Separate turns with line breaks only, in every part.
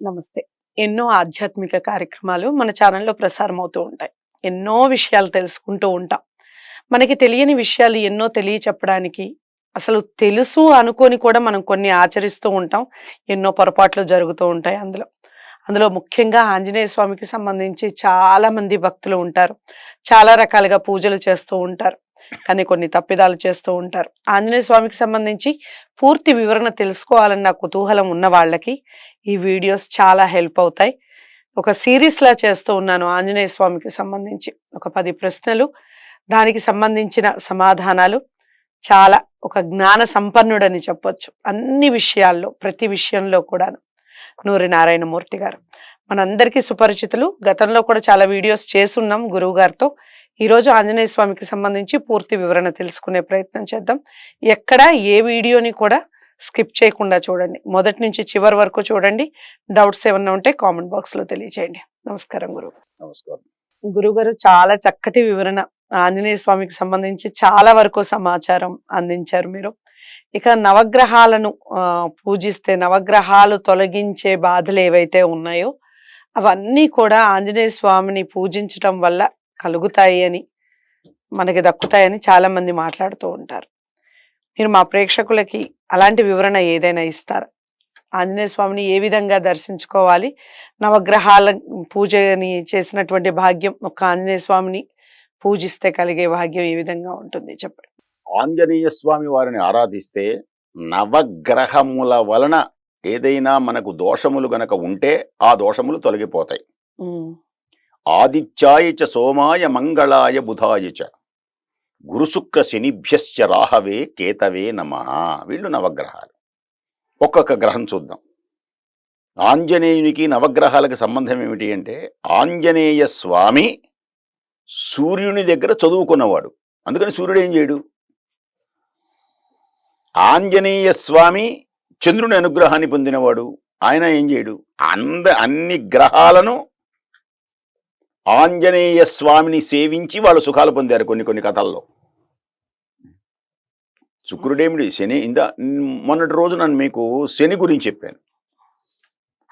నమస్తే. ఎన్నో ఆధ్యాత్మిక కార్యక్రమాలు మన ఛానల్లో ప్రసారం అవుతూ ఉంటాయి. ఎన్నో విషయాలు తెలుసుకుంటూ ఉంటాం. మనకి తెలియని విషయాలు ఎన్నో తెలియచెప్పడానికి అసలు తెలుసు అనుకొని కూడా మనం కొన్ని ఆచరిస్తూ ఉంటాం. ఎన్నో పొరపాట్లు జరుగుతూ ఉంటాయి అందులో. అందులో ముఖ్యంగా ఆంజనేయ స్వామికి సంబంధించి చాలా మంది భక్తులు ఉంటారు. చాలా రకాలుగా పూజలు చేస్తూ ఉంటారు. కానీ కొన్ని తప్పిదాలు చేస్తూ ఉంటారు. ఆంజనేయ స్వామికి సంబంధించి పూర్తి వివరణ తెలుసుకోవాలన్న కుతూహలం ఉన్న వాళ్ళకి ఈ వీడియోస్ చాలా హెల్ప్ అవుతాయి. ఒక సిరీస్లా చేస్తూ ఉన్నాను ఆంజనేయ స్వామికి సంబంధించి. ఒక పది ప్రశ్నలు దానికి సంబంధించిన సమాధానాలు చాలా ఒక జ్ఞాన సంపన్నుడని చెప్పొచ్చు. అన్ని విషయాల్లో ప్రతి విషయంలో కూడాను. నూరి నారాయణమూర్తి గారు. మనందరికీ సుపరిచితులు. గతంలో కూడా చాలా వీడియోస్ చేసున్నాం గురువు గారితో. ఈరోజు ఆంజనేయ స్వామికి సంబంధించి పూర్తి వివరణ తెలుసుకునే ప్రయత్నం చేద్దాం. ఎక్కడ ఏ వీడియోని కూడా స్కిప్ చేయకుండా చూడండి. మొదటి నుంచి చివరి వరకు చూడండి. డౌట్స్ ఏమన్నా ఉంటే కామెంట్ బాక్స్లో తెలియజేయండి నమస్కారం గురువు
నమస్కారం.
గురుగారు చాలా చక్కటి వివరణ ఆంజనేయ స్వామికి సంబంధించి చాలా వరకు సమాచారం అందించారు మీరు. ఇక నవగ్రహాలను పూజిస్తే నవగ్రహాలు తొలగించే బాధలు ఏవైతే ఉన్నాయో అవన్నీ కూడా ఆంజనేయ స్వామిని పూజించటం వల్ల కలుగుతాయి అని మనకి దక్కుతాయని చాలా మంది మాట్లాడుతూ ఉంటారు. మీరు మా ప్రేక్షకులకి అలాంటి వివరణ ఏదైనా ఇస్తారా? ఆంజనేయ స్వామిని ఏ విధంగా దర్శించుకోవాలి? నవగ్రహాల పూజని చేసినటువంటి భాగ్యం ఒక ఆంజనేయ స్వామిని పూజిస్తే కలిగే భాగ్యం ఏ విధంగా ఉంటుంది? చెప్పండి.
ఆంజనేయ స్వామి వారిని ఆరాధిస్తే నవగ్రహముల వలన ఏదైనా మనకు దోషములు గనక ఉంటే ఆ దోషములు తొలగిపోతాయి. ఆదిత్యాయ చ సోమాయ మంగళాయ బుధాయ చ. గురుశుక్ర శనిభ్యశ్చ రాహవే కేతవే నమ వీళ్ళు నవగ్రహాలు. ఒక్కొక్క గ్రహం చూద్దాం. ఆంజనేయునికి నవగ్రహాలకు సంబంధం ఏమిటి అంటే ఆంజనేయ స్వామి సూర్యుని దగ్గర చదువుకున్నవాడు. అందుకని సూర్యుడు ఏం చేయడు? ఆంజనేయ స్వామి చంద్రుని అనుగ్రహాన్ని పొందినవాడు. ఆయన ఏం చేయడు? అంద అన్ని గ్రహాలను ఆంజనేయ స్వామిని సేవించి వాళ్ళు సుఖాలు పొందారు కొన్ని కొన్ని కథల్లో. శుక్రుడేమిడి శని ఇందా మొన్నటి రోజు నన్ను మీకు శని గురించి చెప్పాను.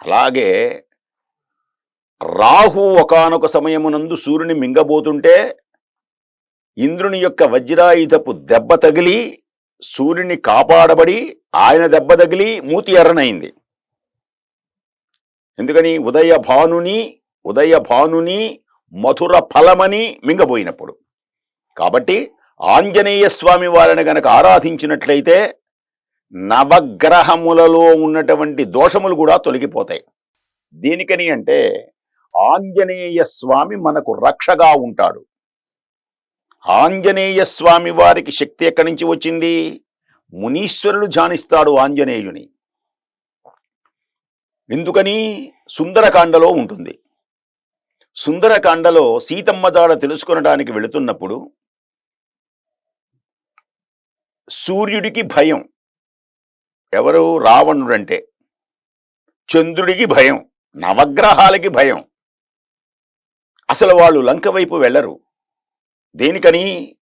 అలాగే రాహు ఒకానొక సమయమునందు సూర్యుని మింగబోతుంటే ఇంద్రుని యొక్క వజ్రాయుధపు దెబ్బ తగిలి సూర్యుని కాపాడబడి ఆయన దెబ్బ తగిలి మూతి ఎర్రనైంది. ఎందుకని? ఉదయ భానుని ఉదయ భానుని మధుర ఫలమని మింగబోయినప్పుడు. కాబట్టి ఆంజనేయ స్వామి వారిని గనక ఆరాధించినట్లయితే నవగ్రహములలో ఉన్నటువంటి దోషములు కూడా తొలగిపోతాయి. దేనికని అంటే ఆంజనేయ స్వామి మనకు రక్షగా ఉంటాడు. ఆంజనేయ స్వామి వారికి శక్తి ఎక్కడి నుంచి వచ్చింది? మునీశ్వరుడు ధ్యానిస్తాడు ఆంజనేయుని. ఎందుకని? సుందరకాండలో ఉంటుంది. సుందరకాండలో సీతమ్మ దాడ తెలుసుకొనడానికి వెళుతున్నప్పుడు సూర్యుడికి భయం. ఎవరు? రావణుడంటే. చంద్రుడికి భయం. నవగ్రహాలకి భయం. అసలు వాళ్ళు లంక వైపు వెళ్ళరు. దేనికని?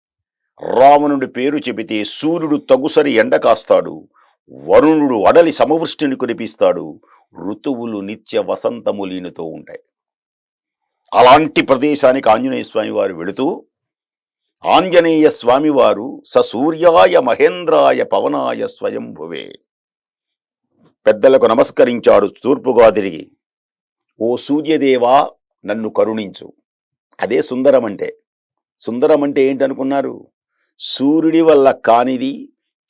రావణుడి పేరు చెబితే సూర్యుడు తగుసరి ఎండ కాస్తాడు. వరుణుడు అడలి సమవృష్టిని కురిపిస్తాడు. ఋతువులు నిత్య వసంతములీనుతో ఉంటాయి. అలాంటి ప్రదేశానికి ఆంజనేయ స్వామి వారు వెళుతూ ఆంజనేయ స్వామివారు ససూర్యాయ మహేంద్రాయ పవనాయ స్వయంభువే. పెద్దలకు నమస్కరించాడు తూర్పుగా తిరిగి ఓ సూర్యదేవా నన్ను కరుణించు. అదే సుందరం అంటే సుందరం అంటే ఏంటనుకున్నారు? సూర్యుడి వల్ల కానిది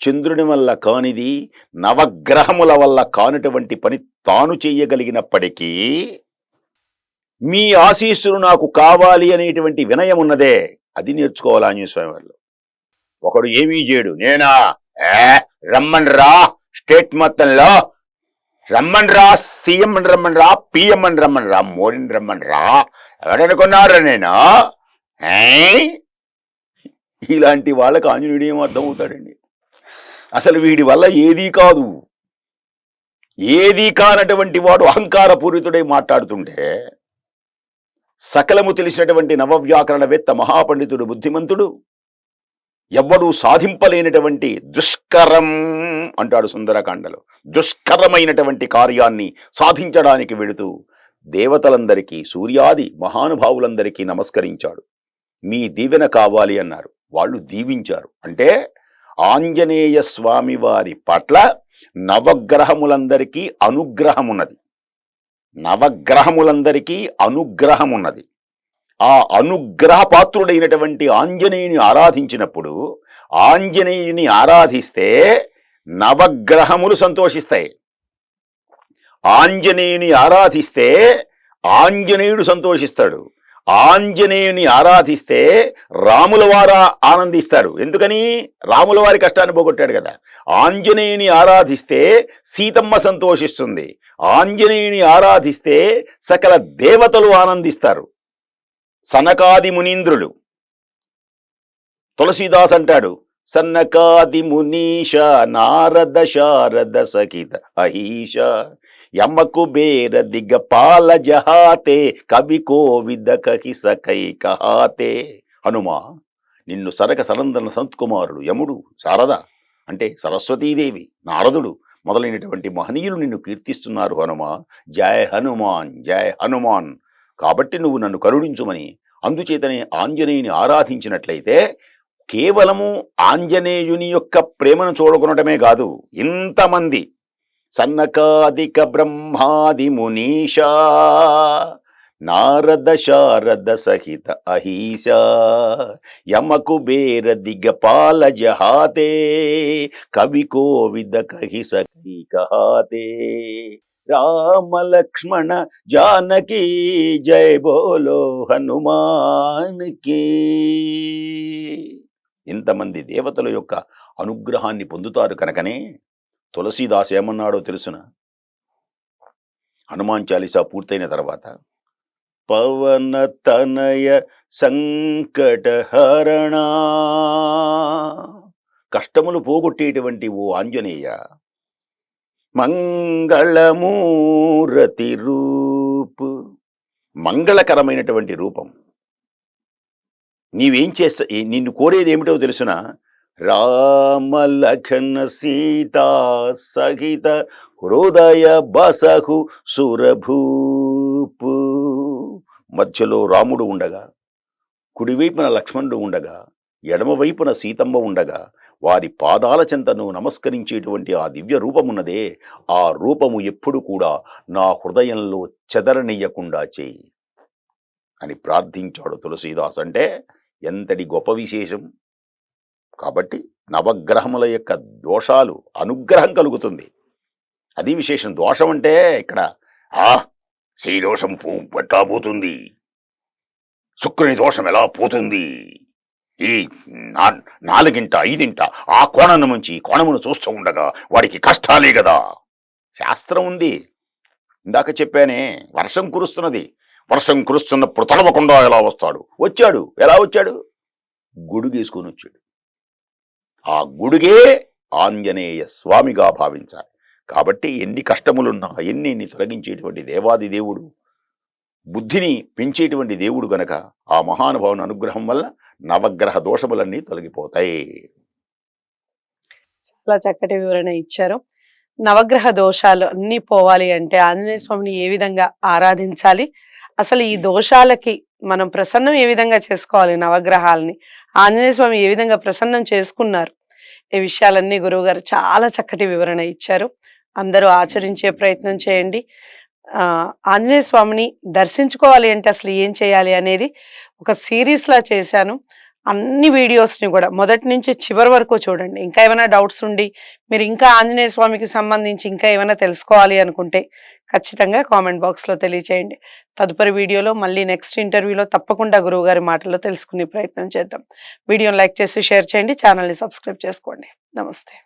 చంద్రుని వల్ల కానిది నవగ్రహముల వల్ల కానిటువంటి పని తాను చెయ్యగలిగినప్పటికీ మీ ఆశీస్సులు నాకు కావాలి అనేటువంటి వినయం ఉన్నదే. అది నేర్చుకోవాలి ఆంజనేయ స్వామి ఒకడు ఏమీ చేయడు. నేనా? ఏ? రమ్మన్ రా స్టేట్ మొత్తంలో రమ్మన్ రా సీఎం అని రమ్మన్ రా పిఎం అని రమ్మన్ రా మోడీని రమ్మన్ రా ఎవరనుకున్నారా నేను? ఇలాంటి వాళ్ళకి ఆంజనేయుడు ఏం అర్థం అవుతాడండి? అసలు వీడి వల్ల ఏదీ కాదు. ఏదీ కానటువంటి వాడు అహంకారపూరితుడై మాట్లాడుతుంటే సకలము తెలిసినటువంటి నవవ్యాకరణవేత్త మహాపండితుడు బుద్ధిమంతుడు. ఎవ్వడూ సాధింపలేనటువంటి దుష్కరం అంటాడు సుందరకాండలో. దుష్కరమైనటువంటి కార్యాన్ని సాధించడానికి వెళుతూ దేవతలందరికీ సూర్యాది మహానుభావులందరికీ నమస్కరించాడు. మీ దీవెన కావాలి అన్నారు. వాళ్ళు దీవించారు. అంటే ఆంజనేయ స్వామి వారి పట్ల నవగ్రహములందరికీ అనుగ్రహమున్నది. నవగ్రహములందరికీ అనుగ్రహం ఉన్నది ఆ అనుగ్రహ పాత్రుడైనటువంటి ఆంజనేయుని ఆరాధించినప్పుడు ఆంజనేయుని ఆరాధిస్తే నవగ్రహములు సంతోషిస్తాయి. ఆంజనేయుని ఆరాధిస్తే ఆంజనేయుడు సంతోషిస్తాడు. ఆంజనేయుని ఆరాధిస్తే రాముల వారు ఆనందిస్తారు ఎందుకని? రాముల వారి కష్టాన్ని పోగొట్టాడు కదా. ఆంజనేయుని ఆరాధిస్తే సీతమ్మ సంతోషిస్తుంది. ఆంజనేయుని ఆరాధిస్తే సకల దేవతలు ఆనందిస్తారు. సనకాది మునీంద్రులు. తులసీదాస్ అంటాడు సన్నకాది మునీష నారద శారద సహిత అహీష యమ్మకు దిగ పాల జహాతే కవి కోవిద కహి సకై కహాతే హనుమా నిన్ను సరక సనందన సంతకుమారుడు యముడు శారద అంటే సరస్వతీదేవి నారదుడు మొదలైనటువంటి మహనీయులు నిన్ను కీర్తిస్తున్నారు హనుమా. జయ హనుమాన్ జయ హనుమాన్. కాబట్టి నువ్వు నన్ను కరుణించుమని అందుచేతనే ఆంజనేయుని ఆరాధించినట్లయితే కేవలము ఆంజనేయుని యొక్క ప్రేమను చూడకొనటమే కాదు ఇంతమంది సన్నకాదిక బ్రహ్మాది మునీషా నారద శారద సహిత అహీశ యమకు బేర దిగపాల జహాతే కవి కోవిద కహి సఖీ కహాతే. రామ లక్ష్మణ జానకి జయ బోలో హనుమాన్ ఇంతమంది దేవతల యొక్క అనుగ్రహాన్ని పొందుతారు కనుకనే తులసీదాస్ ఏమన్నాడో తెలుసున? హనుమాన్ చాలీసా పూర్తయిన తర్వాత పవన తనయ సంకటహరణ కష్టములు పోగొట్టేటువంటి ఓ ఆంజనేయ మంగళమూరతి రూపు మంగళకరమైనటువంటి రూపం. నీవేం చేస్తా నిన్ను కోరేది ఏమిటో తెలుసునా? రామలఖన సీతా సహిత హృదయ బసహు సురభూపు. మధ్యలో రాముడు ఉండగా కుడివైపున లక్ష్మణుడు ఉండగా ఎడమవైపున సీతమ్మ ఉండగా వారి పాదాల చెంతను నమస్కరించేటువంటి ఆ దివ్య రూపమున్నదే ఆ రూపము ఎప్పుడు కూడా నా హృదయంలో చెదరనీయకుండా చేయి అని ప్రార్థించాడు తులసీదాస్. అంటే ఎంతటి గొప్ప విశేషం! కాబట్టి నవగ్రహముల యొక్క దోషాలు అనుగ్రహం కలుగుతుంది. అది విశేషం. దోషం అంటే ఇక్కడ ఆ శ్రీ దోషం పో ఎట్లా పోతుంది? శుక్రుని దోషం ఎలా పోతుంది? ఈ నా- నాలుగింట ఐదింట ఆ కోణం నుంచి ఈ కోణమును చూస్తూ ఉండగా వాడికి కష్టాలే కదా శాస్త్రం ఉంది. ఇందాక చెప్పానే వర్షం కురుస్తున్నది. వర్షం కురుస్తున్నప్పుడు తడవకుండా ఎలా వస్తాడు? వచ్చాడు. ఎలా వచ్చాడు? గొడుగేసుకొని వచ్చాడు. ఆ గుడుగే ఆంజనేయ స్వామిగా భావించాలి. కాబట్టి ఎన్ని కష్టములున్నా ఎన్ని ఎన్ని తొలగించేటువంటి దేవాది దేవుడు బుద్ధిని పెంచేటువంటి దేవుడు గనక ఆ మహానుభావుని అనుగ్రహం వల్ల నవగ్రహ దోషములన్నీ తొలగిపోతాయి.
చాలా చక్కటి వివరణ ఇచ్చారు. నవగ్రహ దోషాలు అన్ని పోవాలి అంటే ఆంజనేయ స్వామిని ఏ విధంగా ఆరాధించాలి? అసలు ఈ దోషాలకి మనం ప్రసన్నం ఏ విధంగా చేసుకోవాలి నవగ్రహాలని? ఆంజనేయ స్వామి ఏ విధంగా ప్రసన్నం చేసుకున్నారు? ఈ విషయాలన్నీ గురువు గారు చాలా చక్కటి వివరణ ఇచ్చారు. అందరూ ఆచరించే ప్రయత్నం చేయండి. ఆ ఆంజనేయ స్వామిని దర్శించుకోవాలి అంటే అసలు ఏం చేయాలి అనేది ఒక సిరీస్ లా చేశాను. అన్ని వీడియోస్ని కూడా మొదటి నుంచి చివరి వరకు చూడండి. ఇంకా ఏమైనా డౌట్స్ ఉండి మీరు ఇంకా ఆంజనేయ స్వామికి సంబంధించి ఇంకా ఏమైనా తెలుసుకోవాలి అనుకుంటే ఖచ్చితంగా కామెంట్ బాక్స్లో తెలియచేయండి. తదుపరి వీడియోలో మళ్ళీ నెక్స్ట్ ఇంటర్వ్యూలో తప్పకుండా గురువుగారి మాటల్లో తెలుసుకునే ప్రయత్నం చేద్దాం. వీడియోని లైక్ చేసి షేర్ చేయండి. ఛానల్ని సబ్స్క్రైబ్ చేసుకోండి. నమస్తే.